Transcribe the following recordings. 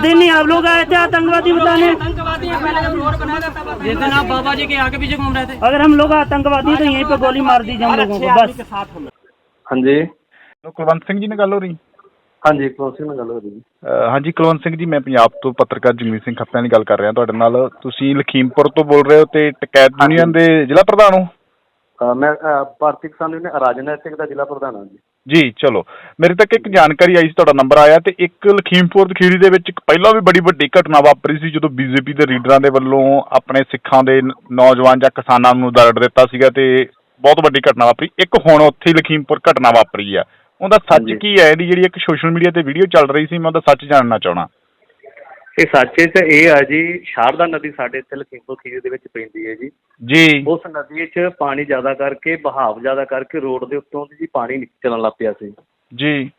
दिन ही आप लोग आए थे आतंकवादी बताने आतंकवादी है पहले जब रोड बनाया था तब जिस दिन आप बाबा जी के आगे पीछे घूम रहे थे अगर हम लोग आतंकवादी तो यहीं पे गोली मार दीजिए हम लोगों को बस ਹਾਂਜੀ ਕੁਲਵੰਤ ਸਿੰਘ ਜੀ ਨਾਲ ਗੱਲ ਹੋ ਰਹੀ ਹਾਂਜੀ ਕੌਂਸਲ ਨਾਲ ਗੱਲ ਹੋ ਰਹੀ ਅਹ ਹਾਂਜੀ ਕੁਲਵੰਤ ਸਿੰਘ ਜੀ ਮੈਂ ਪੰਜਾਬ ਤੋਂ ਪੱਤਰਕਾਰ ਜਗਮੀਤ ਸਿੰਘ ਖੱਪਿਆਂ ਦੀ ਗੱਲ ਕਰ ਰਿਹਾ ਤੁਹਾਡੇ ਨਾਲ ਤੁਸੀਂ ਲਖੀਮਪੁਰ ਤੋਂ ਬੋਲ ਰਹੇ ਹੋ ਤੇ ਟਕੈਤ ਯੂਨੀਅਨ ਦੇ ਜ਼ਿਲ੍ਹਾ ਪ੍ਰਧਾਨ ਹੋ ਅਹ ਮੈਂ ਅਹ ਭਾਰਤੀ ਕਿਸਾਨ ਯੂਨੀਅਨ ਰਾਜਨੀਤਿਕ ਦਾ ਜ਼ਿਲ੍ਹਾ ਪ੍ਰਧਾਨ ਹਾਂ ਜੀ ਜੀ ਚਲੋ। ਮੇਰੇ ਤੱਕ ਇੱਕ ਜਾਣਕਾਰੀ ਆਈ ਸੀ ਤੁਹਾਡਾ ਨੰਬਰ ਆਇਆ ਤੇ ਇੱਕ ਲਖੀਮਪੁਰ ਦੀ ਖੀਰੀ ਦੇ ਵਿੱਚ ਇੱਕ ਪਹਿਲਾਂ ਵੀ ਬੜੀ ਵੱਡੀ ਘਟਨਾ ਵਾਪਰੀ ਸੀ ਜਦੋਂ ਬੀਜੇਪੀ ਦੇ ਲੀਡਰਾਂ ਦੇ ਵੱਲੋਂ ਆਪਣੇ ਸਿੱਖਾਂ ਦੇ ਨੌਜਵਾਨ ਜਾਂ ਕਿਸਾਨਾਂ ਨੂੰ ਦਰੜ ਦਿੱਤਾ ਸੀਗਾ ਤੇ ਬਹੁਤ ਵੱਡੀ ਘਟਨਾ ਵਾਪਰੀ। ਇੱਕ ਹੁਣ ਉੱਥੇ ਹੀ ਲਖੀਮਪੁਰ ਘਟਨਾ ਵਾਪਰੀ ਆ। ਉਹਦਾ ਸੱਚ। ਕੀ ਹੈ? ਇਹਦੀ ਜਿਹੜੀ ਇੱਕ ਸੋਸ਼ਲ ਮੀਡੀਆ ਤੇ ਵੀਡੀਓ ਚੱਲ ਰਹੀ ਸੀ ਮੈਂ ਉਹਦਾ ਸੱਚ ਜਾਣਨਾ ਚਾਹਣਾ ਇਹ ਸੱਚੇ ਤੇ ਇਹ ਆ ਜੀ ਸ਼ਾਰਦਾ ਨਦੀ ਸਾਡੇ ਇੱਥੇ ਲਖੀਮਪੁਰ ਖੀਰੀ ਦੇ ਵਿੱਚ ਪੈਂਦੀ ਹੈ ਜੀ। ਜੀ। ਉਸ ਨਦੀ 'ਚ ਪਾਣੀ ਜ਼ਿਆਦਾ ਕਰਕੇ ਬਹਾਵ ਜ਼ਿਆਦਾ ਕਰਕੇ ਰੋਡ ਦੇ ਉੱਤੋਂ ਦੀ ਜੀ ਪਾਣੀ ਨਿਕ- ਚੱਲਣ ਲੱਗ ਪਿਆ ਸੀ। ਜੀ।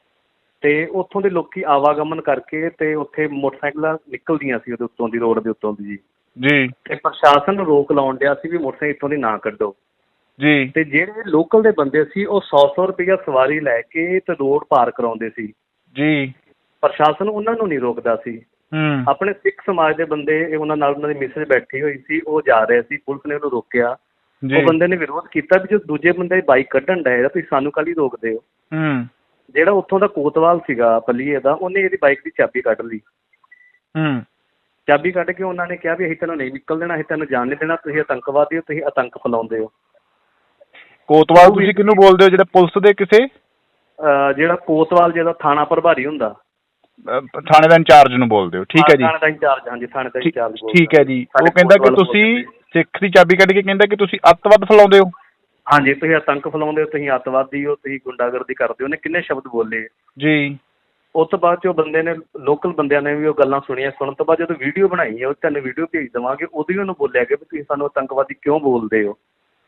ਤੇ ਉੱਥੋਂ ਦੇ ਲੋਕੀ ਆਵਾਗਮਨ ਕਰਕੇ ਤੇ ਉੱਥੇ ਮੋਟਰਸਾਈਕਲਾਂ ਨਿਕਲਦੀਆਂ ਸੀ ਉਹਦੇ ਉੱਤੋਂ ਦੀ ਰੋਡ ਦੇ ਉੱਤੋਂ ਦੀ ਜੀ। ਜੀ। ਤੇ ਪ੍ਰਸ਼ਾਸਨ ਨੂੰ ਰੋਕ ਲਾਉਣ ਡਿਆ ਸੀ ਵੀ ਮੋਟਰਸਾਈਕਲ ਇੱਥੋਂ ਦੀ ਨਾ ਕੱਢੋ। ਜੀ। ਤੇ ਜਿਹੜੇ ਲੋਕਲ ਦੇ ਬੰਦੇ ਸੀ ਉਹ 100-100 ਰੁਪਇਆ ਸਵਾਰੀ ਲੈ ਕੇ ਤੇ ਰੋਡ ਪਾਰ ਕਰਾਉਂਦੇ ਸੀ। ਜੀ। ਪ੍ਰਸ਼ਾਸਨ ਉਹਨਾਂ ਨੂੰ ਨਹੀਂ ਰੋਕਦਾ ਸੀ। ਆਪਣੇ ਸਿੱਖ ਸਮਾਜ ਦੇ ਬੰਦੇ ਇਹ ਉਹਨਾਂ ਨਾਲ ਉਹਨਾਂ ਦੀ ਮਿਸਜ ਬੈਠੀ ਹੋਈ ਸੀ ਉਹ ਜਾ ਰਹੇ ਸੀ ਪੁਲਿਸ ਨੇ ਉਹਨੂੰ ਰੋਕਿਆ। ਉਹ ਬੰਦੇ ਨੇ ਵਿਰੋਧ ਕੀਤਾ ਵੀ ਜੋ ਦੂਜੇ ਬੰਦੇ ਬਾਈਕ ਕੱਢਣ ਡਏ ਆ ਤੁਸੀਂ ਸਾਨੂੰ ਕਾਲੀ ਰੋਕਦੇ ਹੋ? ਹੂੰ। ਜਿਹੜਾ ਉੱਥੋਂ ਦਾ ਕੋਤਵਾਲ ਸੀਗਾ ਪੱਲੀਏ ਦਾ ਉਹਨੇ ਇਹਦੀ ਬਾਈਕ ਦੀ ਚਾਬੀ ਕੱਢ ਲਈ। ਹੂੰ। ਚਾਬੀ ਕੱਢ ਕੇ ਉਹਨਾਂ ਨੇ ਕਿਹਾ ਵੀ ਅਸੀਂ ਤੈਨੂੰ ਨਹੀਂ ਨਿਕਲ ਦੇਣਾ ਅਸੀਂ ਤੈਨੂੰ ਜਾਣ ਨਹੀਂ ਦੇਣਾ ਤੁਸੀਂ ਆਤੰਕਵਾਦੀ ਹੋ ਤੁਸੀਂ ਆਤੰਕ ਫੈਲਾਉਂਦੇ ਹੋ। ਕੋਤਵਾਲ ਤੁਸੀਂ ਕਿਹਨੂੰ ਬੋਲਦੇ ਹੋ ਜਿਹੜੇ ਪੁਲਿਸ ਦੇ ਕਿਸੇ? ਜਿਹੜਾ ਕੋਤਵਾਲ ਜਿਹਦਾ ਥਾਣਾ ਪ੍ਰਭਾਰੀ ਹੁੰਦਾ। ਥਾਣੇ ਦਾ ਇੰਚਾਰਜ ਨੂੰ ਬੋਲਦੇ ਹੋ ਠੀਕ ਹੈ ਜੀ? ਥਾਣੇ ਦਾ ਇੰਚਾਰਜ ਹਾਂਜੀ ਥਾਣੇ ਦਾ ਇੰਚਾਰਜ ਬੋਲਦਾ। ਠੀਕ ਹੈ ਜੀ। ਉਹ ਕਹਿੰਦਾ ਕਿ ਤੁਸੀਂ। ਸਿੱਖ ਦੀ ਚਾਬੀ ਕੱਢ ਕੇ ਕਹਿੰਦਾ ਕਿ ਤੁਸੀਂ ਅੱਤਵਾਦ ਫੈਲਾਉਂਦੇ ਹੋ। ਹਾਂਜੀ ਤੁਸੀਂ ਆਤੰਕ ਫੈਲਾਉਂਦੇ ਹੋ ਤੁਸੀਂ ਅੱਤਵਾਦੀ ਹੋ ਤੁਸੀਂ ਗੁੰਡਾਗਰਦੀ ਕਰਦੇ ਹੋ ਉਹਨੇ ਕਿੰਨੇ ਸ਼ਬਦ ਬੋਲੇ? ਜੀ। ਉਸ ਤੋਂ ਬਾਅਦ 'ਚ ਉਹ ਬੰਦੇ ਨੇ ਲੋਕਲ ਬੰਦਿਆਂ ਨੇ ਵੀ ਉਹ ਗੱਲਾਂ ਸੁਣੀਆਂ ਸੁਣਨ ਤੋਂ ਬਾਅਦ ਜਦੋਂ ਵੀਡੀਓ ਬਣਾਈ ਹੈ ਉਹ ਤੁਹਾਨੂੰ ਵੀਡੀਓ ਭੇਜ ਦੇਵਾਂਗੇ ਹੀ ਉਹਨੂੰ ਬੋਲਿਆ ਕਿ ਵੀ ਤੁਸੀਂ ਸਾਨੂੰ ਆਤੰਕਵਾਦੀ ਕਿਉਂ ਬੋਲਦੇ ਹੋ?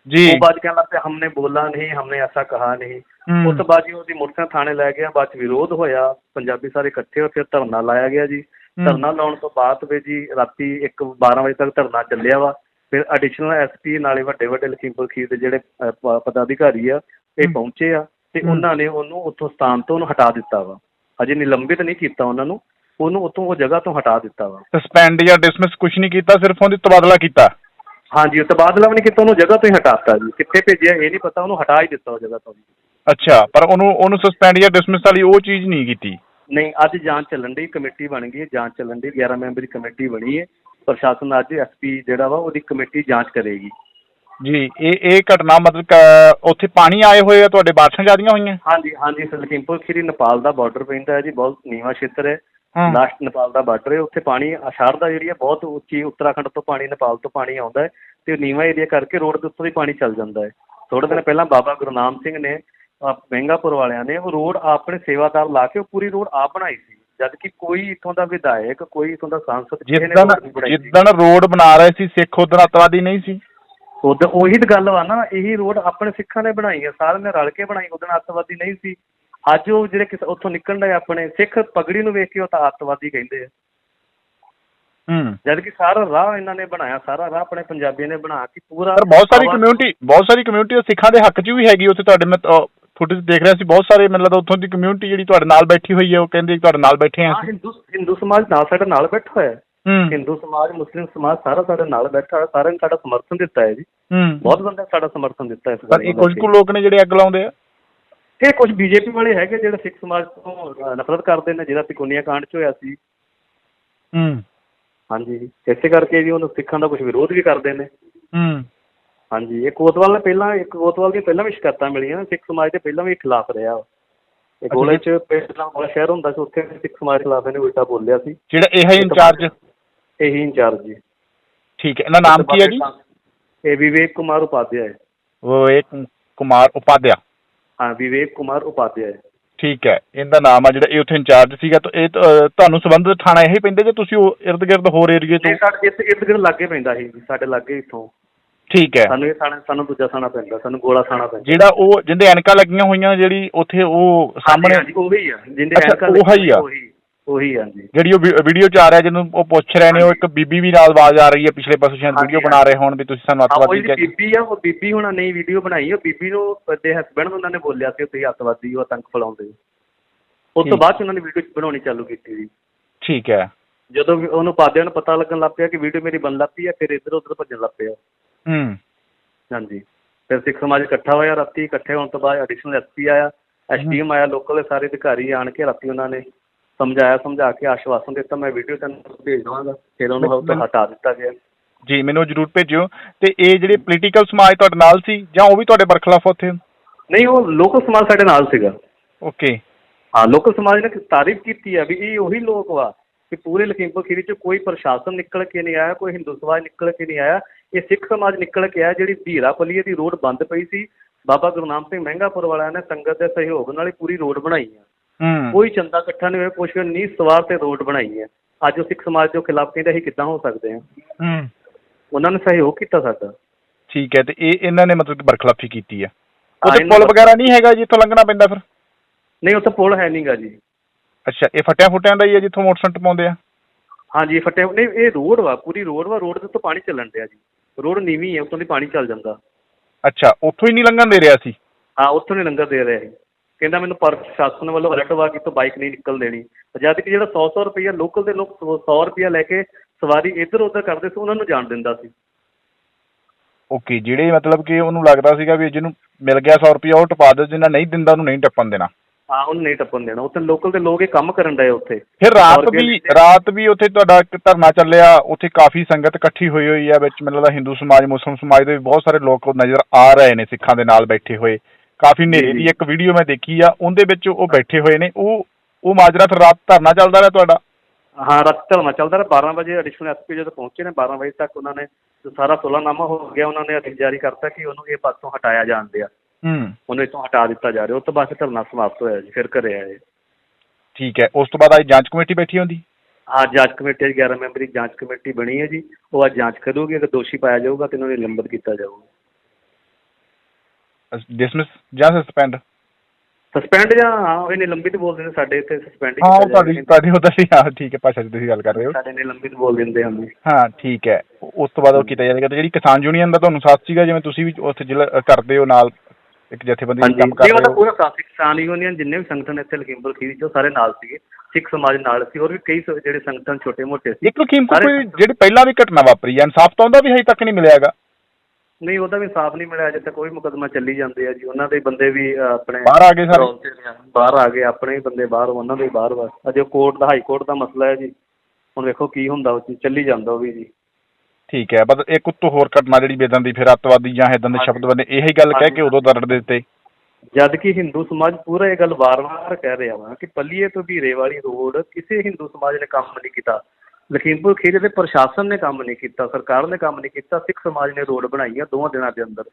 ਜੀ। ਉਹ ਬਾਅਦ ਕਹਿਣ ਲੱਗ ਹਮਨੇ ਬੋਲਾ ਨਹੀਂ ਹਮਨੇ ਐਸਾ ਕਹਾ ਨਹੀਂ। ਉਸ ਤੋਂ ਬਾਅਦ ਜੀ ਉਹਦੀ ਮੋਟਰਸਾਈਕਲ ਥਾਣੇ ਲੈ ਗਿਆ ਬਾਅਦ ਵਿਰੋਧ ਹੋਇਆ। ਪੰਜਾਬੀ ਸਾਰੇ ਇਕੱਠੇ ਹੋ ਫਿਰ ਧਰਨਾ ਲਾਇਆ ਗਿਆ ਜੀ। ਧਰਨਾ ਲਾਉਣ ਤੋਂ ਬਾਅਦ ਵੀ ਜੀ ਰਾਤੀ 1 12 ਵਜੇ ਤੱਕ ਧਰਨਾ ਚੱਲਿਆ ਵਾ। ਫਿਰ ਐਡੀਸ਼ਨਲ ਐਸਪੀ ਨਾਲੇ ਵੱਡੇ ਵੱਡੇ ਲਖੀਮਪੁਰ ਖੀਰ ਦੇ ਜਿਹੜੇ ਪਦਾਧਿਕਾਰੀ ਆ ਇਹ। ਪਹੁੰਚੇ ਆ ਤੇ। ਉਹਨਾਂ ਨੇ ਉਹਨੂੰ ਉੱਥੋਂ ਸਥਾਨ ਤੋਂ ਉਹਨੂੰ ਹਟਾ ਦਿੱਤਾ ਵਾ। ਅਜੇ ਨਿਲੰਬਿਤ ਨਹੀਂ ਕੀਤਾ ਉਹਨਾਂ ਨੂੰ। ਉਹਨੂੰ ਉੱਥੋਂ ਉਹ ਜਗ੍ਹਾ ਤੋਂ ਹਟਾ ਦਿੱਤਾ ਵਾ। ਸਸਪੈਂਡ ਜਾਂ ਡਿਸਮਿਸ ਕੁਝ ਨਹੀਂ ਕੀਤਾ ਸਿਰਫ ਉਹਦੀ ਤਬਾਦਲਾ ਕੀਤਾ। ਹਾਂਜੀ ਉਹ ਤਬਾਦਲਾ ਵੀ ਨਹੀਂ ਕੀਤਾ ਉਹਨੂੰ ਜਗ੍ਹਾ ਤੋਂ ਹੀ ਹਟਾਤਾ ਜੀ। ਕਿੱਥੇ ਭੇਜਿਆ ਇਹ ਨਹੀਂ ਪਤਾ ਉਹਨੂੰ ਹਟਾ ਹੀ ਦਿੱਤਾ ਉਹ ਜਗ੍ਹਾ ਤੋਂ ਅੱਛਾ ਪਰ ਉਹਨੂੰ ਉਹਨੂੰ ਸਸਪੈਂਡ ਜਾਂ ਡਿਸਮਿਸ ਵਾਲੀ ਉਹ ਚੀਜ਼ ਨਹੀਂ ਕੀਤੀ? ਨਹੀਂ ਅੱਜ ਜਾਂਚ ਚੱਲਣ ਦੀ ਕਮੇਟੀ ਬਣ ਗਈ ਹੈ ਜਾਂਚ ਚੱਲਣ ਦੀ 11 ਮੈਂਬਰੀ ਕਮੇਟੀ ਬਣੀ ਹੈ। ਪ੍ਰਸ਼ਾਸਨ ਅੱਜ ਐਸਪੀ ਜਿਹੜਾ ਵਾ ਉਹਦੀ ਕਮੇਟੀ ਜਾਂਚ ਕਰੇਗੀ। ਜੀ ਇਹ ਇਹ ਘਟਨਾ ਮਤਲਬ ਕਿ ਉੱਥੇ ਪਾਣੀ ਆਏ ਹੋਏ ਆ ਤੁਹਾਡੇ ਬਾਰਿਸ਼ਾਂ ਜ਼ਿਆਦੀਆਂ ਹੋਈਆਂ? ਹਾਂਜੀ ਹਾਂਜੀ ਸਰ ਲਖੀਮਪੁਰ ਖੀਰੀ ਨੇਪਾਲ ਦਾ ਬਾਰਡਰ ਪੈਂਦਾ ਹੈ ਜੀ ਬਹੁਤ ਨੀਵਾਂ ਖੇਤਰ ਹਾਂ। ਲਾਸਟ ਨੇਪਾਲ ਦਾ ਬਾਰਡਰ ਹੈ ਉੱਥੇ ਪਾਣੀ ਅਸ਼ਾਰ ਦਾ ਏਰੀਆ ਬਹੁਤ ਉੱਚੀ ਉੱਤਰਾਖੰਡ ਤੋਂ ਪਾਣੀ ਨੇਪਾਲ ਤੋਂ ਪਾਣੀ ਆਉਂਦਾ ਹੈ ਤੇ ਉਹ ਨੀਵਾਂ ਏਰੀਆ ਕਰਕੇ ਰੋਡ ਦੇ ਉੱਤੋਂ ਦੀ ਪਾਣੀ ਚੱਲ ਜਾਂਦਾ ਹੈ। ਥੋੜੇ ਦਿਨ ਪਹਿਲਾਂ ਬਾਬਾ ਗੁਰਨਾਮ ਸਿੰਘ ਨੇ ਮਹਿੰਗਾਪੁਰ ਵਾਲਿਆਂ ਨੇ ਉਹ ਰੋਡ ਆਪਣੇ ਸੇਵਾਦਾਰ ਲਾ ਕੇ ਉਹ ਪੂਰੀ ਰੋਡ ਆਪ ਬਣਾਈ ਸੀ। ਜਦ ਕਿ ਕੋਈ ਇੱਥੋਂ ਦਾ ਵਿਧਾਇਕ ਕੋਈ ਇੱਥੋਂ ਦਾ ਸਾਂਸਦ ਜਿੱਦਣ। ਜਿੱਦਣ ਰੋਡ ਬਣਾ ਰਹੇ ਸੀ ਸਿੱਖ ਉਦੋਂ ਅੱਤਵਾਦੀ ਨਹੀਂ ਸੀ। ਉਦੋਂ ਉਹੀ ਤਾਂ ਗੱਲ ਵਾ ਨਾ ਇਹੀ ਰੋਡ ਆਪਣੇ ਸਿੱਖਾਂ ਨੇ ਬਣਾਈ ਆ ਸਾਰਿਆਂ ਨੇ ਰਲ ਕੇ ਬਣਾਈ ਉਦੋਂ ਅੱਤਵਾਦੀ ਨਹੀਂ ਸੀ। ਅੱਜ ਉਹ ਜਿਹੜੇ ਕਿਸ ਉੱਥੋਂ ਨਿਕਲਣ ਡਏ ਆਪਣੇ ਸਿੱਖ ਪਗੜੀ ਨੂੰ ਵੇਖ ਕੇ ਉਹ ਤਾਂ ਅੱਤਵਾਦੀ ਕਹਿੰਦੇ ਆ। ਹੂੰ। ਜਦ ਕਿ ਸਾਰਾ ਰਾਹ ਇਹਨਾਂ ਨੇ ਬਣਾਇਆ ਸਾਰਾ ਰਾਹ ਆਪਣੇ ਪੰਜਾਬੀਆਂ ਨੇ ਬਣਾ ਕੇ ਪੂਰਾ ਪਰ ਬਹੁਤ ਸਾਰੀ ਕਮਿਊਨਿਟੀ ਬਹੁਤ ਸਾਰੀ ਕਮਿਊਨਿਟੀ ਸਿੱਖਾਂ ਦੇ ਹੱਕ 'ਚ ਵੀ ਹੈਗੀ ਉੱਥੇ ਤੁਹਾਡੇ ਮੈਂ ਫੁਟੇਜ ਦੇਖ ਰਿਹਾ ਸੀ ਬਹੁਤ ਸਾਰੇ ਮੈਨੂੰ ਲੱਗਦਾ ਉੱਥੋਂ ਦੀ ਕਮਿਊਨਿਟੀ ਜਿਹੜੀ ਤੁਹਾਡੇ ਨਾਲ ਬੈਠੀ ਹੋਈ ਹੈ ਉਹ ਕਹਿੰਦੇ ਤੁਹਾਡੇ ਨਾਲ ਬੈਠੇ ਆ ਹਾਂ ਹਿੰਦੂ ਹਿੰਦੂ ਸਮਾਜ ਨਾਲ ਸਾਡੇ ਨਾਲ ਬੈਠਾ ਹੋਇਆ ਹੈ। ਹੂੰ। ਹਿੰਦੂ ਸਮਾਜ ਮੁਸਲਿਮ ਸਮਾਜ ਸਾਰਾ ਸਾਡੇ ਨਾਲ ਬੈਠਾ ਹੋਇਆ ਸਾਰਿਆਂ ਨੇ ਸਾਡਾ ਸਮਰਥਨ ਦਿੱਤਾ ਹੈ ਜੀ। ਹੂੰ। ਬਹੁਤ ਬੰਦੇ ਸਾਡਾ ਸਮਰਥਨ ਦਿੱਤਾ ਇਸ ਪਰ ਇਹ ਕੁਝ ਕੇ। ਲੋਕ ਨੇ ਜਿਹੜੇ ਅੱਗ ਲਾਉਂਦੇ ਆ। ਇਹ ਕੁਝ ਬੀਜੇਪੀ ਵਾਲੇ ਹੈਗੇ ਜਿਹੜੇ ਸਿੱਖ ਸਮਾਜ ਤੋਂ ਨਫ਼ਰਤ ਕਰਦੇ ਨੇ ਜਿਹੜਾ ਤਿਕੁਨੀਆ ਕਾਂਡ 'ਚ ਹੋਇਆ ਸੀ। ਹੂੰ। ਹਾਂਜੀ। ਇਸੇ ਕਰਕੇ ਜੀ ਉਹਨੂੰ ਸਿੱਖਾਂ ਦਾ ਕੁਝ ਵਿਰੋਧ ਵੀ ਕਰਦੇ ਨੇ। ਹੂੰ। ਹਾਂਜੀ। ਇਹ ਕੋਤਵਾਲ ਨੇ ਪਹਿਲਾਂ ਇੱਕ ਕੋਤਵਾਲ ਦੀਆਂ ਪਹਿਲਾਂ ਵੀ ਸ਼ਿਕਾਇਤਾਂ ਮਿਲੀਆਂ ਨੇ, ਸਿੱਖ ਸਮਾਜ ਦੇ ਪਹਿਲਾਂ ਵੀ ਖਿਲਾਫ ਰਿਹਾ ਇਹ ਗੋਲੇ 'ਚ ਪਹਿਲਾਂ ਬੜਾ ਸ਼ਹਿਰ ਹੁੰਦਾ ਸੀ ਉੱਥੇ ਵੀ ਸਿੱਖ ਸਮਾਜ ਖਿਲਾਫ ਇਹਨੇ ਉਲਟਾ ਬੋਲਿਆ ਸੀ। ਜਿਹੜਾ ਇਹ ਹੈ ਇੰਚਾਰਜ? ਇਹੀ ਇੰਚਾਰਜ ਜੀ। ਠੀਕ ਹੈ। ਇਹਨਾਂ ਨਾਮ ਕੀ ਹੈ ਜੀ? ਇਹ ਵਿਵੇਕ ਕੁਮਾਰ ਉਪਾਧਿਆ ਹੈ। ਉਹ ਇੱਕ ਕੁਮਾਰ ਉਪਾਧਿਆ। ਹਾਂ ਵਿਵੇਕ ਕੁਮਾਰ ਉਪਾਧਿਆ ਹੈ ਠੀਕ ਹੈ ਇਹਦਾ ਨਾਮ ਆ ਜਿਹੜਾ ਇਹ ਉੱਥੇ ਇੰਚਾਰਜ ਸੀਗਾ ਤਾਂ ਇਹ ਤਾਂ, ਤੁਹਾਨੂੰ ਸੰਬੰਧਿਤ ਥਾਣਾ ਇਹੀ ਪੈਂਦਾ ਜੇ ਤੁਸੀਂ ਉਹ ਇਰਦ ਗਿਰਦ ਹੋਰ ਏਰੀਏ ਤੋਂ ਸਾਡੇ ਇੱਥੇ ਇਰਦ ਗਿਰਦ ਲਾਗੇ ਪੈਂਦਾ ਸੀ ਸਾਡੇ ਲਾਗੇ ਇੱਥੋਂ। ਠੀਕ ਹੈ। ਸਾਨੂੰ ਇਹ ਥਾਣਾ ਸਾਨੂੰ ਦੂਜਾ ਥਾਣਾ ਪੈਂਦਾ ਸਾਨੂੰ ਗੋਲਾ ਥਾਣਾ ਪੈਂਦਾ। ਜਿਹੜਾ ਉਹ ਜਿੰਦੇ ਐਨਕਾਂ ਲੱਗੀਆਂ ਹੋਈਆਂ ਜਿਹੜੀ ਉੱਥੇ ਉਹ ਸਾਹਮਣੇ? ਹਾਂਜੀ, ਉਹੀ ਆ ਜਿੰਦੇ ਅੱਛਾ, ਐਨਕਾਂ ਉਹੀ ਆ। ਉਹੀ ਉਹੀ ਹਾਂਜੀ ਜਿਹੜੀ ਉਹ ਵੀਡੀਓ ਚ ਆ ਰਿਹਾ ਜਿਹਨੂੰ ਉਹ ਪੁੱਛ ਰਹੇ ਨੇ ਉਹ ਇੱਕ ਬੀਬੀ ਵੀ ਨਾਲ ਆਵਾਜ਼ ਆ ਰਹੀ ਹੈ ਪਿਛਲੇ ਪਾਸੇ ਸ਼ਾਇਦ ਵੀਡੀਓ ਬਣਾ ਰਹੇ ਹੋਣ ਵੀ ਤੁਸੀਂ ਸਾਨੂੰ ਅੱਤਵਾਦੀ ਕਹਿ ਬੀਬੀ ਆ ਉਹ ਬੀਬੀ ਹੁਣਾਂ ਨੇ ਵੀਡੀਓ ਬਣਾਈ ਉਹ ਬੀਬੀ ਨੂੰ ਦੇ ਹਸਬੰਡ ਉਹਨਾਂ ਨੇ ਬੋਲਿਆ ਸੀ ਤੁਸੀਂ ਅੱਤਵਾਦੀ ਹੋ ਆਤੰਕ ਫੈਲਾਉਂਦੇ ਉਸ ਤੋਂ। ਬਾਅਦ ਉਹਨਾਂ ਨੇ ਵੀਡੀਓ ਬਣਾਉਣੀ ਚਾਲੂ ਕੀਤੀ ਜੀ। ਠੀਕ ਹੈ। ਜਦੋਂ ਉਹਨੂੰ ਪਾਦਿਆਂ ਨੂੰ ਪਤਾ ਲੱਗਣ ਲੱਗ ਪਿਆ ਕਿ ਵੀਡੀਓ ਮੇਰੀ ਬਣ ਲੱਗ ਪਈ ਹੈ ਫਿਰ ਇੱਧਰ ਉੱਧਰ ਭੱਜਣ ਲੱਗ ਪਿਆ। ਹੂੰ। ਹਾਂਜੀ। ਫਿਰ ਸਿੱਖ ਸਮਾਜ ਇਕੱਠਾ ਹੋਇਆ ਰਾਤੀ ਇਕੱਠੇ ਹੋਣ ਤੋਂ ਬਾਅਦ ਐਡੀਸ਼ਨਲ ਐਸਪੀ ਆਇਆ ਐਸਡੀਐਮ ਆਇਆ ਲੋਕਲ ਦੇ ਸਾਰੇ ਅਧਿਕਾਰੀ ਆਣ ਕੇ ਰਾਤੀ ਉਹਨਾਂ ਨੇ ਸਮਝਾਇਆ ਸਮਝਾ ਕੇ ਆਸ਼ਵਾਸਨ ਦਿੱਤਾ ਮੈਂ ਵੀਡੀਓ ਤੁਹਾਨੂੰ ਭੇਜ ਦਵਾਂਗਾ। ਫਿਰ ਉਹਨੂੰ ਉਹ ਤੋਂ ਹਟਾ ਦਿੱਤਾ ਗਿਆ। ਜੀ ਮੈਨੂੰ ਜਰੂਰ ਭੇਜਿਓ। ਤੇ ਇਹ ਜਿਹੜੇ ਪੋਲੀਟੀਕਲ ਸਮਾਜ ਤੁਹਾਡੇ ਨਾਲ ਸੀ ਜਾਂ ਉਹ ਵੀ ਤੁਹਾਡੇ ਬਰਖਲਾਫ ਉੱਥੇ? ਨਹੀਂ ਉਹ ਲੋਕਲ ਸਮਾਜ ਸਾਡੇ ਨਾਲ ਸੀਗਾ। ਓਕੇ ਹਾਂ ਲੋਕਲ ਸਮਾਜ ਨੇ ਤਾਰੀਫ ਕੀਤੀ ਹੈ ਵੀ ਇਹ ਉਹੀ ਲੋਕ ਵਾ ਕਿ ਪੂਰੇ ਲਖੀਮਪੁਰ ਖੀਰੀ ਚ ਕੋਈ ਪ੍ਰਸ਼ਾਸਨ ਨਿਕਲ ਕੇ ਨਹੀਂ ਆਇਆ ਕੋਈ ਹਿੰਦੂ ਸਮਾਜ ਨਿਕਲ ਕੇ ਨਹੀਂ ਆਇਆ। ਇਹ ਸਿੱਖ ਸਮਾਜ ਨਿਕਲ ਕੇ ਆਇਆ ਜਿਹੜੀ ਧੀਰਾ ਪਲੀਏ ਦੀ ਰੋਡ ਬੰਦ ਪਈ ਸੀ। ਬਾਬਾ ਗੁਰਨਾਮ ਸਿੰਘ ਮਹਿੰਗਾਪੁਰ ਵਾਲਿਆਂ ਨੇ ਸੰਗਤ ਦੇ ਸਹਿਯੋਗ ਨਾਲ ਹੀ ਪੂਰੀ ਰੋਡ ਬਣਾਈ ਆ। ਕੋਈ ਚੰਦਾ ਇਕੱਠਾ ਨਹੀਂ ਹੋਇਆ ਵੀ ਨਹੀਂ ਸਵਾਰ ਤੇ ਰੋਡ ਬਣਾਈ ਹੈ। ਅੱਜ ਉਹ ਸਿੱਖ ਸਮਾਜ ਦੇ ਖਿਲਾਫ ਕਹਿੰਦੇ ਅਸੀਂ ਕਿੱਦਾਂ ਹੋ ਸਕਦੇ ਹਾਂ। ਹੂੰ। ਉਹਨਾਂ ਨੇ ਸਹਿਯੋਗ ਕੀਤਾ ਸਾਡਾ। ਠੀਕ ਹੈ ਤੇ ਇਹ ਇਹਨਾਂ ਨੇ ਮਤਲਬ ਕਿ ਬਰਖਲਾਫੀ ਕੀਤੀ ਹਾਂ, ਉੱਥੇ ਪੁਲ ਵਗੈਰਾ ਨਹੀਂ ਹੈਗਾ ਜੀ ਇੱਥੋਂ ਲੰਘਣਾ ਪੈਂਦਾ ਫਿਰ? ਨਹੀਂ ਉੱਥੇ ਪੁਲ ਹੈ ਨਹੀਂਗਾ ਜੀ। ਅੱਛਾ ਇਹ ਫਟਿਆ ਫੁੱਟਿਆਂ ਦਾ ਹੀ ਹੈ ਜਿੱਥੋਂ ਮੋਟਰਸਾਈਕਲ ਪਾਉਂਦੇ ਆ? ਹਾਂਜੀ ਫਟਿਆ ਨਹੀਂ ਇਹ ਰੋਡ ਵਾ ਪੂਰੀ ਰੋਡ ਵਾ ਰੋਡ ਦੇ ਉੱਤੇ ਪਾਣੀ ਚੱਲਣ ਡਿਆ ਜੀ। ਰੋਡ ਨੀਵੀਂ ਹੈ ਉੱਤੋਂ ਦੀ ਪਾਣੀ ਚੱਲ ਜਾਂਦਾ। ਅੱਛਾ ਉੱਥੋਂ ਹੀ ਨਹੀਂ ਲੰਘਣ ਦੇ ਰਿਹਾ ਸੀ? ਹਾਂ ਉੱਥੋਂ ਨਹੀਂ ਲੰਗਰ ਦੇ ਰਿਹਾ ਇਹ ਕਹਿੰਦਾ ਮੈਨੂੰ ਪ੍ਰਸ਼ਾਸਨ ਵੱਲੋਂ ਅਲਰਟ ਵਾ ਕਿ ਤੋਂ ਬਾਈਕ ਨਹੀਂ ਨਿਕਲ ਦੇਣੀ। ਜਦ ਕਿ ਜਿਹੜਾ 100 100 ਰੁਪਈਆ ਲੋਕਲ ਦੇ ਲੋਕ 100 ਰੁਪਈਆ ਲੈ ਕੇ ਸਵਾਰੀ ਇੱਧਰ ਉੱਧਰ ਕਰਦੇ ਸੀ ਉਹਨਾਂ ਨੂੰ ਜਾਣ ਦਿੰਦਾ ਸੀ। ਓਕੇ ਜਿਹੜੇ ਮਤਲਬ ਕਿ ਉਹਨੂੰ ਲੱਗਦਾ ਸੀਗਾ ਵੀ ਜਿਹਨੂੰ ਮਿਲ ਗਿਆ 100 ਰੁਪਇਆ ਉਹ ਟਪਾ ਦੇ ਜਿੰਨਾ ਨਹੀਂ ਦਿੰਦਾ ਉਹਨੂੰ ਨਹੀਂ ਟੱਪਣ ਦੇਣਾ। ਹਾਂ ਉਹਨੂੰ ਨਹੀਂ ਟੱਪਣ ਦੇਣਾ। ਉੱਥੇ ਲੋਕਲ ਦੇ ਲੋਕ ਇਹ ਕੰਮ ਕਰਨ ਡਏ ਉੱਥੇ। ਫਿਰ ਸੌ ਰਾਤ ਵੀ। ਰਾਤ ਵੀ ਉੱਥੇ ਤੁਹਾਡਾ ਇੱਕ ਧਰਨਾ ਚੱਲਿਆ ਉੱਥੇ ਕਾਫੀ ਸੰਗਤ ਇਕੱਠੀ ਹੋਈ ਹੋਈ ਆ ਵਿੱਚ ਮੈਨੂੰ ਲੱਗਦਾ ਹਿੰਦੂ ਸਮਾਜ ਮੁਸਲਮਾਨ ਸਮਾਜ ਦੇ ਵੀ ਬਹੁਤ ਸਾਰੇ ਲੋਕ ਨਜ਼ਰ ਆ ਰਹੇ ਨੇ ਸਿੱਖਾਂ ਦੇ ਨਾਲ ਬੈਠੇ ਹੋਏ। ਕਾਫੀ ਹਨੇਰੇ ਦੀ। ਇੱਕ ਵੀਡੀਓ ਮੈਂ ਦੇਖੀ ਆ ਉਹਦੇ ਵਿੱਚ ਉਹ ਬੈਠੇ ਹੋਏ ਨੇ ਉਹ ਉਹ ਮਾਜਰਾ ਫਿਰ ਰਾਤ ਧਰਨਾ ਚੱਲਦਾ ਰਿਹਾ ਤੁਹਾਡਾ? ਹਾਂ ਰਾਤ ਧਰਨਾ ਚੱਲਦਾ ਰਿਹਾ 12 ਵਜੇ ਐਡੀਸ਼ਨਲ ਐਸਪੀ ਜਦੋਂ ਪਹੁੰਚੇ ਨੇ 12 ਵਜੇ ਤੱਕ ਉਹਨਾਂ ਨੇ ਸਾਰਾ ਸੋਲਾਨਾਮਾ ਹੋ ਗਿਆ ਉਹਨਾਂ ਨੇ ਆਦੇਸ਼ ਜਾਰੀ ਕਰਤਾ ਕਿ ਉਹਨੂੰ ਇਹ ਪਦ ਤੋਂ ਹਟਾਇਆ ਜਾਣ ਦਿਆ। ਹੂੰ। ਉਹਨੂੰ ਇੱਥੋਂ ਹਟਾ ਦਿੱਤਾ ਜਾ ਰਿਹਾ ਉਸ ਤੋਂ ਬਾਅਦ ਧਰਨਾ ਸਮਾਪਤ ਹੋਇਆ ਜੀ ਫਿਰ ਘਰੇ ਆਏ। ਠੀਕ ਹੈ ਉਸ ਤੋਂ ਬਾਅਦ ਅੱਜ ਜਾਂਚ ਕਮੇਟੀ ਬੈਠੀ ਹੁੰਦੀ? ਹਾਂ ਜਾਂਚ ਕਮੇਟੀ ਦੀ 11 ਮੈਂਬਰੀ ਜਾਂਚ ਕਮੇਟੀ ਬਣੀ ਹੈ ਜੀ ਉਹ ਅੱਜ ਜਾਂਚ ਕਰੂਗੀ ਅਗਰ ਦੋਸ਼ੀ ਪਾਇਆ ਜਾਊਗਾ ਤਾਂ ਇਹਨਾਂ ਨੂੰ ਨਿਲੰਬਿਤ ਕੀਤਾ ਜਾਊਗਾ। ਡਿਸਮਿਸ ਜਾਂ ਸਸਪੈਂਡ ਸਸਪੈਂਡ ਜਾਂ ਹਾਂ ਇਹ ਨਿਲੰਬਿਤ ਬੋਲ ਦਿੰਦੇ ਸਾਡੇ ਇੱਥੇ ਸਸਪੈਂਡ ਹਾਂ ਉਹ ਤੁਹਾਡੀ ਤੁਹਾਡੀ ਉਹਦਾ ਸੀ ਹਾਂ ਠੀਕ ਹੈ ਭਾਸ਼ਾ ਚ ਤੁਸੀਂ ਗੱਲ ਕਰ ਰਹੇ ਹੋ। ਸਾਡੇ ਨਿਲੰਬਿਤ ਬੋਲ ਦਿੰਦੇ ਹਾਂ ਹਾਂ ਠੀਕ ਹੈ ਉਸ ਤੋਂ ਬਾਅਦ ਉਹ ਕੀਤਾ ਜਾਏਗਾ ਤੇ ਜਿਹੜੀ ਕਿਸਾਨ ਯੂਨੀਅਨ ਦਾ ਤੁਹਾਨੂੰ ਸਾਥ ਸੀਗਾ ਜਿਵੇਂ ਤੁਸੀਂ ਵੀ ਉੱਥੇ ਜ਼ਿਲ੍ਹਾ ਕਰਦੇ ਹੋ ਨਾਲ ਇੱਕ ਜਥੇਬੰਦੀ ਕੰਮ ਕਰ ਰਹੇ ਮਤਲਬ ਹੋ। ਪੂਰਾ ਸਾਥ ਕਿਸਾਨ ਯੂਨੀਅਨ ਜਿੰਨੇ ਵੀ ਸੰਗਠਨ ਇੱਥੇ ਲਖੀਮਪੁਰ ਖੀਰੀ ਚ ਸਾਰੇ ਨਾਲ ਸੀਗੇ ਸਿੱਖ ਸਮਾਜ ਨਾਲ ਸੀ ਹੋਰ ਵੀ ਕਈ ਜਿਹੜੇ ਸੰਗਠਨ ਛੋਟੇ ਮੋਟੇ ਸੀ ਇੱਕ ਲਖੀਮਪੁਰ ਕੋਈ ਜਿਹੜੀ ਪਹਿਲਾਂ ਵੀ ਘਟਨਾ ਵਾਪਰੀ ਹੈ ਇਨਸਾਫ ਤਾਂ ਉਹਦਾ ਵੀ ਹਜੇ ਤੱਕ ਨਹੀਂ ਮਿਲਿਆਗਾ ਨਹੀਂ ਉਹਦਾ ਵੀ ਇਨਸਾਫ ਨਹੀਂ ਮਿਲਿਆ ਅਜੇ ਤੱਕ ਕੋਈ ਮੁਕਦਮਾ ਚੱਲੀ ਜਾਂਦੇ ਆ ਜੀ। ਉਹਨਾਂ ਦੇ ਬੰਦੇ ਵੀ ਅਹ, ਆਪਣੇ ਬਾਹਰ ਆ ਗਏ ਸਾਰੇ? ਪੈਰੋਲ ਤੇ ਨੇ। ਬਾਹਰ ਆ ਗਏ ਆਪਣੇ ਹੀ ਬੰਦੇ ਬਾਹਰ ਉਹਨਾਂ ਦੇ ਵੀ ਬਾਹਰ ਵਾ। ਅਜੇ ਕੋਰਟ ਦਾ ਹਾਈ ਕੋਰਟ ਦਾ ਮਸਲਾ ਹੈ ਜੀ। ਹੁਣ ਵੇਖੋ ਕੀ ਹੁੰਦਾ ਉਹ 'ਚ, ਚੱਲੀ ਜਾਂਦਾ ਉਹ ਵੀ ਜੀ। ਠੀਕ ਹੈ ਬਸ ਇੱਕ ਉੱਤੋਂ ਹੋਰ ਘਟਨਾ ਜਿਹੜੀ ਬੇਦਨ ਦੀ ਫਿਰ ਅੱਤਵਾਦੀ ਜਾਂ ਇਦਾਂ ਦੇ। ਸ਼ਬਦ ਬੰਦੇ ਇਹੀ ਗੱਲ ਕਹਿ ਕੇ ਉਦੋਂ ਦਰੜ ਦੇ ਦਿੱਤੇ। ਜਦ ਕਿ ਹਿੰਦੂ ਸਮਾਜ ਪੂਰਾ ਇਹ ਗੱਲ ਵਾਰ-ਵਾਰ ਕਹਿ ਰਿਹਾ ਵਾ ਕਿ ਪੱਲੀਏ ਤੋਂ ਭੀਰੇ ਵਾਲੀ ਰੋਡ ਕਿਸੇ ਹਿੰਦੂ ਸਮਾਜ ਨੇ ਕੰਮ ਨਹੀਂ ਕੀਤਾ। ਲਖੀਮਪੁਰ ਖੀਰੀ ਦੇ ਪ੍ਰਸ਼ਾਸਨ ਨੇ ਕੰਮ ਨਹੀਂ ਕੀਤਾ ਸਰਕਾਰ ਨੇ ਕੰਮ ਨਹੀਂ ਕੀਤਾ ਸਿੱਖ ਸਮਾਜ ਨੇ ਰੋਡ ਬਣਾਈ ਆ ਦੋਵਾਂ ਦਿਨਾਂ ਦੇ ਅੰਦਰ।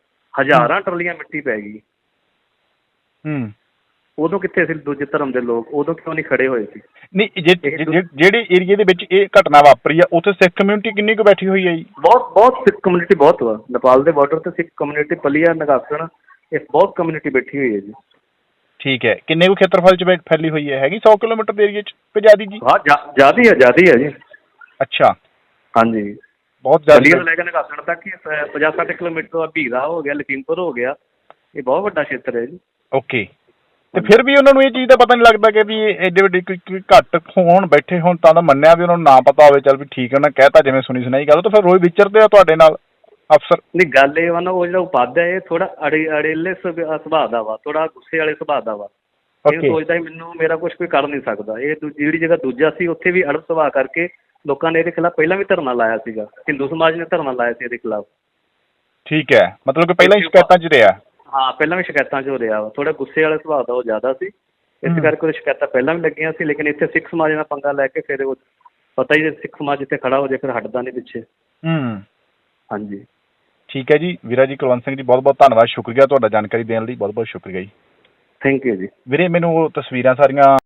ਹਜ਼ਾਰਾਂ ਟਰਾਲੀਆਂ ਮਿੱਟੀ ਪੈ ਗਈ। ਹੂੰ। ਉਦੋਂ ਕਿੱਥੇ ਸੀ ਦੂਜੇ ਧਰਮ ਦੇ ਲੋਕ? ਉਦੋਂ ਕਿਉਂ ਨਹੀਂ ਖੜੇ ਹੋਏ ਸੀ? ਨਹੀਂ ਜਿਹੜੇ ਏਰੀਏ ਦੇ ਵਿੱਚ ਇਹ ਘਟਨਾ ਵਾਪਰੀ ਆ ਉੱਥੇ ਸਿੱਖ ਕਮਿਊਨਿਟੀ ਕਿੰਨੀ ਕੁ ਬੈਠੀ ਹੋਈ ਹੈ ਜੀ? ਬਹੁਤ ਬਹੁਤ ਸਿੱਖ ਕਮਿਊਨਿਟੀ ਬਹੁਤ ਵਾ। ਨੇਪਾਲ ਦੇ ਬਾਰਡਰ ਤੇ ਸਿੱਖ ਕਮਿਊਨਿਟੀ ਪਲੀਆ ਨਗਾਸਣ ਇਹ ਬਹੁਤ ਕਮਿਊਨਿਟੀ ਬੈਠੀ ਹੋਈ ਹੈ ਜੀ। ਠੀਕ ਹੈ। ਕਿੰਨੇ ਕੁ ਖੇਤਰਫਲ ਚ ਫੈਲੀ ਹੋਈ ਹੈ? ਹੈਗੀ 100 ਕਿਲੋਮੀਟਰ ਦੇ ਏਰੀਏ ਚ? ਜ਼ਿਆਦੀ ਜੀ? ਹਾਂ ਜਿਆਦੀ ਹੈ ਜਿਆਦੀ ਹੈ ਜੀ। ਅੱਛਾ। ਹਾਂਜੀ। ਬਹੁਤ ਤੋਂ ਜ਼ਿਆਦਾ ਲੈ ਕੇ ਨਗਾਸਣ ਤੱਕ ਹੀ। 50 60 ਕਿਲੋਮੀਟਰ ਭੀਰਾ ਹੋ ਗਿਆ ਲਖੀਮਪੁਰ ਹੋ ਗਿਆ। ਇਹ ਬਹੁਤ ਵੱਡਾ ਖੇਤਰ ਹੈ ਜੀ। ਓਕੇ। ਤੇ ਫਿਰ ਵੀ ਉਹਨਾਂ ਨੂੰ ਇਹ ਚੀਜ਼ ਦਾ ਪਤਾ ਨਹੀਂ ਲੱਗਦਾ ਕਿ ਵੀ ਇਹ ਐਡੇ ਵੱਡੇ ਕੋਈ ਕੋਈ ਘੱਟ ਹੋਣ ਬੈਠੇ ਹੋਣ ਤਾਂ ਤਾਂ ਮੰਨਿਆ ਵੀ ਉਹਨਾਂ ਨੂੰ ਨਾ ਪਤਾ ਹੋਵੇ ਚੱਲ ਵੀ ਠੀਕ ਹੈ ਉਹਨਾਂ ਕਹਿਤਾ ਜਿਵੇਂ ਸੁਣੀ ਸੁਣਾਈ ਗੱਲ ਤਾਂ ਫਿਰ ਰੋਜ਼ ਵਿਚਰਦੇ ਆ ਤੁਹਾਡੇ ਨਾਲ ਅਫਸਰ? ਨਹੀਂ ਗੱਲ ਇਹ ਵਾ ਨਾ ਉਹ ਜਿਹੜਾ ਉਪਾਧਿਆ ਇਹ ਥੋੜਾ ਅੜੇ ਅੜੇਲੇ ਸੁਭਾ- ਸੁਭਾਅ ਦਾ ਵਾ ਥੋੜਾ ਗੁੱਸੇ ਵਾਲੇ ਸੁਭਾਅ ਦਾ ਵਾ। ਇਹ Okay. ਸੋਚਦਾ ਮੈਨੂੰ ਮੇਰਾ ਕੁਝ ਕੋਈ ਕਰ ਨਹੀਂ ਸਕਦਾ। ਇਹ ਜਿਹੜੀ ਜਗ੍ਹਾ ਦੂਜਾ ਸੀ ਉੱਥੇ ਵੀ ਅੜਬ ਸੁਭਾਅ ਕਰਕੇ ਲੋਕਾਂ ਨੇ ਇਹਦੇ ਖਿਲਾਫ ਪਹਿਲਾਂ ਵੀ ਧਰਨਾ ਲਾਇਆ ਸੀਗਾ ਹਿੰਦੂ ਸਮਾਜ ਨੇ ਧਰਨਾ ਲਾਇਆ ਸੀ ਇਹਦੇ ਖਿਲਾਫ। ਠੀਕ ਹੈ ਮਤਲਬ ਕਿ ਪਹਿਲਾਂ ਹੀ ਸ਼ਿਕਾਇਤਾਂ 'ਚ ਰਿਹਾ। ਹਾਂ ਪਹਿਲਾਂ ਵੀ ਸ਼ਿਕਾਇਤਾਂ 'ਚ ਹੋ ਰਿਹਾ ਵਾ। ਥੋੜਾ ਗੁੱਸੇ ਵਾਲੇ ਸੁਭਾਅ ਦਾ ਉਹ ਜ਼ਿਆਦਾ ਸੀ। ਇਸ। ਕਰਕੇ ਉਹਦੀ ਸ਼ਿਕਾਇਤਾਂ ਪਹਿਲਾਂ ਵੀ ਲੱਗੀਆਂ ਸੀ ਲੇਕਿਨ ਇੱਥੇ ਸਿੱਖ ਸਮਾਜ ਨਾਲ ਪੰਗਾ ਲੈ ਕੇ ਫਿਰ ਉਹ ਪਤਾ ਹੀ ਹੈ ਸਿੱਖ ਸਮਾਜ ਇੱਥੇ ਖੜਾ ਹੋ ਜਾਏ ਫਿਰ ਹਟਦਾ ਨਹੀਂ ਪਿੱਛੇ। ਹੂੰ। ਹਾਂਜੀ। ਠੀਕ ਹੈ ਜੀ ਵੀਰਾ ਜੀ ਕੁਲਵੰਤ ਸਿੰਘ ਜੀ ਬਹੁਤ ਬਹੁਤ ਧੰਨਵਾਦ ਸ਼ੁਕਰੀਆ ਤੁਹਾਡਾ ਜਾਣਕਾਰੀ ਦੇਣ ਲਈ ਬਹੁਤ ਬਹੁਤ ਸ਼ੁਕਰੀਆ ਜੀ। ਥੈਂਕ ਯੂ ਜੀ। ਵੀਰੇ ਮੈਨੂੰ ਉਹ ਤਸਵੀਰਾਂ ਸਾਰੀਆਂ